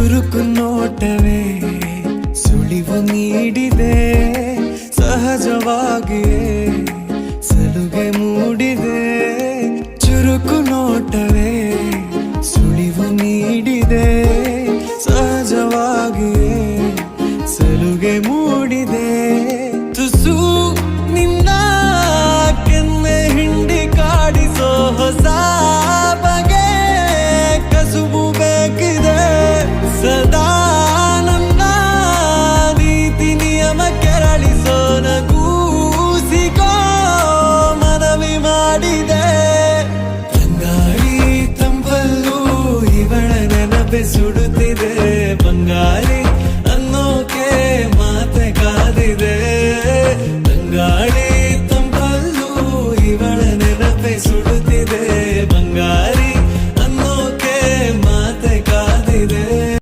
ಚುರುಕು ನೋಟವೇ ಸುಳಿವು ನೀಡಿದೆ ಸಹಜವಾಗಿ ಸಲುಗೆ ಮೂಡಿದೆ. ಚುರುಕು ನೋಟವೇ ಸುಳಿವು ನೀಡಿದೆ ಸಹಜವಾಗಿಯೇ ತಂಪಲ್ಲೂ